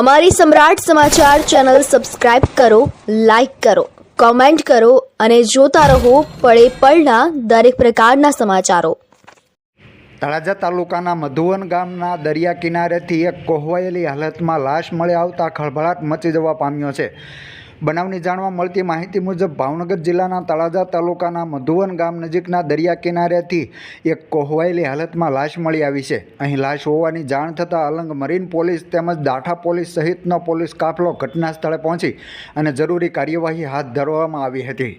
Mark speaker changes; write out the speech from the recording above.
Speaker 1: અમારી સમ્રાટ સમાચાર channel subscribe કરો, લાઇક કરો, કોમેન્ટ કરો અને જોતા રહો પળે પળના દરેક પ્રકારના સમાચારો.
Speaker 2: તળાજા તાલુકાના મધુવન ગામના દરિયા કિનારેથી એક કોહવાયેલી હાલતમાં લાશ મળી આવતા ખળભળાટ મચી જવા પામ્યો છે. બનાવની જાણવા મળતી માહિતી મુજબ ભાવનગર જિલ્લાના તળાજા તાલુકાના મધુવન ગામ નજીકના દરિયા કિનારેથી એક કોહવાયેલી હાલતમાં લાશ મળી આવી છે. અહીં લાશ હોવાની જાણ થતાં અલંગ મરીન પોલીસ તેમજ દાઠા પોલીસ સહિતનો પોલીસ કાફલો ઘટના સ્થળે પહોંચી અને જરૂરી કાર્યવાહી હાથ ધરવામાં આવી હતી.